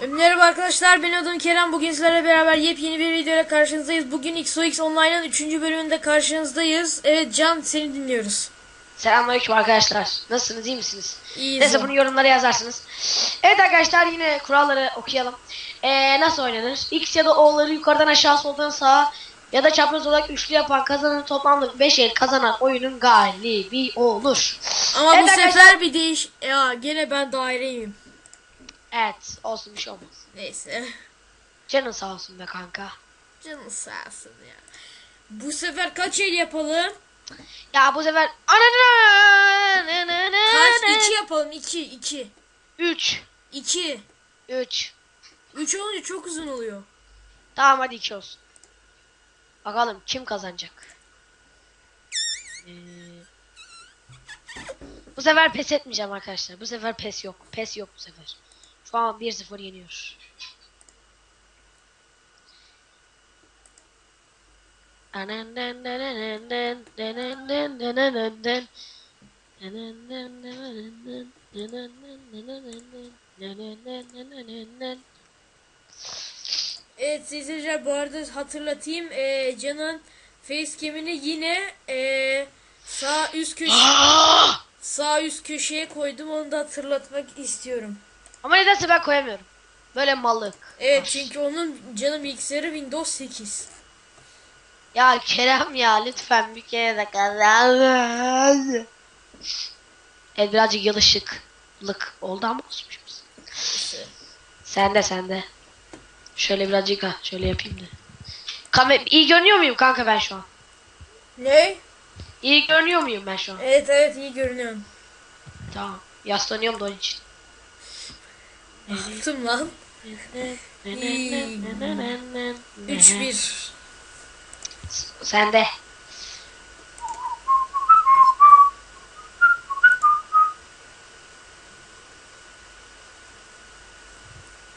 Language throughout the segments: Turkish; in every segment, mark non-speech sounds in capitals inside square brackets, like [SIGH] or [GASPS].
Merhaba arkadaşlar ben adım Kerem. Bugün sizlerle beraber yepyeni bir videoyla karşınızdayız. Bugün XOX Online'ın 3. bölümünde karşınızdayız. Evet Can seni dinliyoruz. Selamünaleyküm arkadaşlar. Nasılsınız? iyi misiniz? İyiyiz. Neyse bunu yorumlara yazarsınız. Evet arkadaşlar yine kuralları okuyalım. Ee, nasıl oynanır? X ya da O'ları yukarıdan aşağı soldan sağa ya da çapraz olarak üçlü yapan kazanın toplamda 5 el kazanan oyunun galibi olur. Ama Evet bu sefer bir değiş... Ya gene ben daireyim. Evet olsun bir şey olmaz. Neyse. Canın sağ olsun be kanka. Canın sağ olsun ya. Bu sefer kaç el yapalım? Ya bu sefer Kaç? 2 yapalım. 2. 2. 3 2. 3 3 olunca çok uzun oluyor. Tamam hadi 2 olsun. Bakalım kim kazanacak? Ee, bu sefer pes etmeyeceğim arkadaşlar. Bu sefer pes yok. Pes yok bu sefer. Şu an 1-0 yeniyor. Evet sizlere bu arada hatırlatayım. Ee, Can'ın facecam'ini yine ee, sağ üst köşe [GASPS] sağ üst köşeye koydum. Onu da hatırlatmak istiyorum. Ama nedense ben koyamıyorum. Böyle mallık. Evet çünkü onun Can'ın bilgisayarı Windows 8. Ya Kerem ya lütfen bir kere de kazan. Evet birazcık yalışıklık oldu ama olmuş musun? Sen de sen de. Şöyle birazcık ha şöyle yapayım da. Kamer iyi görünüyor muyum kanka ben şu an? Ne? İyi görünüyor muyum ben şu an? Evet evet iyi görünüyorum. Tamam. Yaslanıyorum da onun için. Baktım lan. 3-1. Sen de.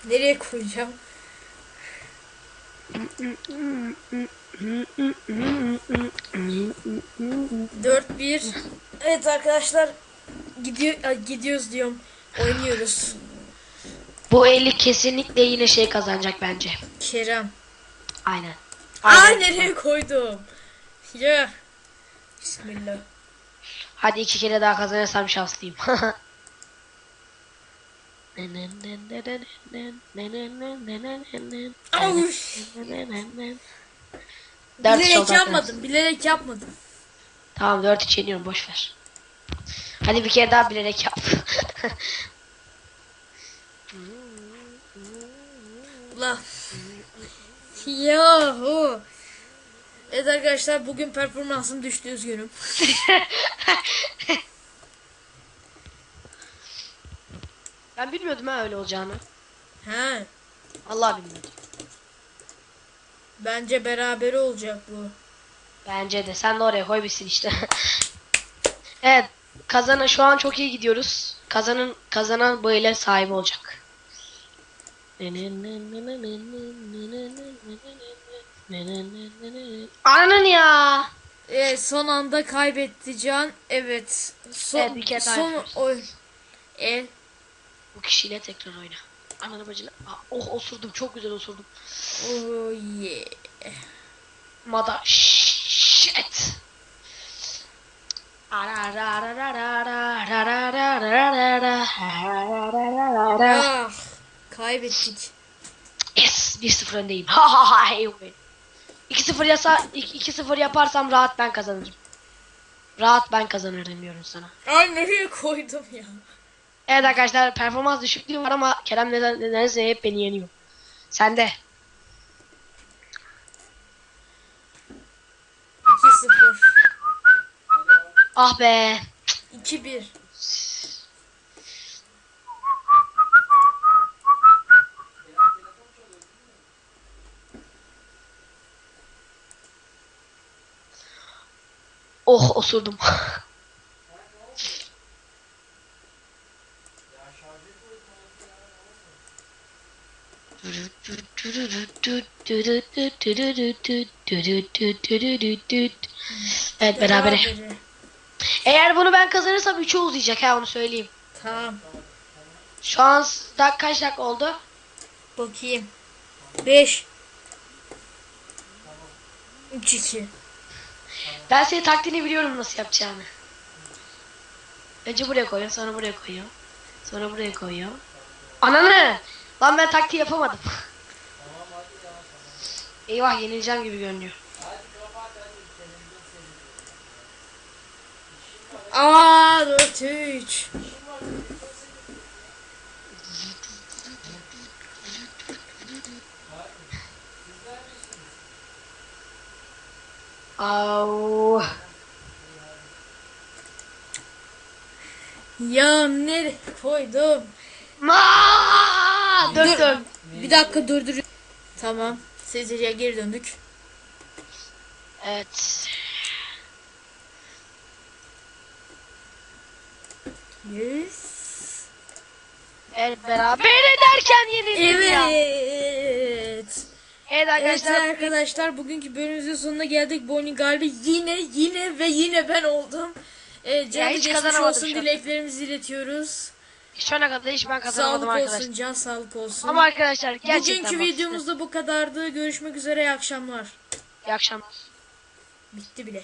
Nereye koyacağım? Dört bir. Evet arkadaşlar gidiyor gidiyoruz diyorum. Oynuyoruz. Bu eli kesinlikle yine şey kazanacak bence. Kerem. Aynen. Ay nereye koydum? Ya. Bismillah. Hadi iki kere daha kazanırsam şanslıyım. [LAUGHS] Dört Bilerek yapmadım. Bilerek yapmadım. Tamam 4 3 yeniyorum boş ver. Hadi bir kere daha bilerek yap. [LAUGHS] Ulan. Yahu. Evet arkadaşlar bugün performansım düştü üzgünüm. [LAUGHS] ben bilmiyordum ha öyle olacağını. He. Allah bilmiyordum. Bence beraber olacak bu. Bence de sen de oraya koy bitsin işte. [LAUGHS] evet kazana şu an çok iyi gidiyoruz. Kazanın kazanan bu ile sahibi olacak. Ananın ya. Evet son anda kaybetti Can. Evet. Son, Evet, bir kere daha son yapıyoruz. oy. El. Bu kişiyle tekrar oyna. Ananı bacını. Aa, Oh osurdum çok güzel osurdum. Oh yeah. Mada shit. Ah, kaybettik. Yes 1-0 öndeyim. Ha ha ha hey win. 2-0 yasa 2-0 yaparsam rahat ben kazanırım. Rahat ben kazanırım diyorum sana. Ay nereye koydum ya? Evet arkadaşlar performans düşüklüğü var ama Kerem neden nedense hep beni yeniyor. Sen de. 2-0. Ah be. 2-1. Oh osurdum. [LAUGHS] Evet. Berabere. Eğer bunu ben kazanırsam 3'e uzayacak ha onu söyleyeyim. Tamam. Şu an dak kaç dakika oldu? Bakayım. 5 3 2 Ben senin taktiğini biliyorum nasıl yapacağını. Önce buraya koyuyor, sonra buraya koyuyor. Sonra buraya koyuyor. Ananı! Lan ben taktiği yapamadım. [LAUGHS] Eyvah yenileceğim gibi görünüyor. Aa 4 3 Au. Ya nereye koydum? Ma! Dur. dört. Bir dakika durdur. Tamam. Sezir'e geri döndük. Evet. Yes. Evet beraber ederken yenildik ya. Evet. Evet arkadaşlar. Evet arkadaşlar bugünkü bölümümüzün sonuna geldik. Bonnie galibi yine yine ve yine ben oldum. Ee, Can hiç geçmiş olsun dileklerimizi iletiyoruz. Şu ana kadar hiç ben kazanamadım sağlık arkadaşlar. Sağlık olsun Can sağlık olsun. Ama arkadaşlar gerçekten Bugünkü videomuz da bu kadardı. Görüşmek üzere iyi akşamlar. İyi akşamlar. Bitti bile.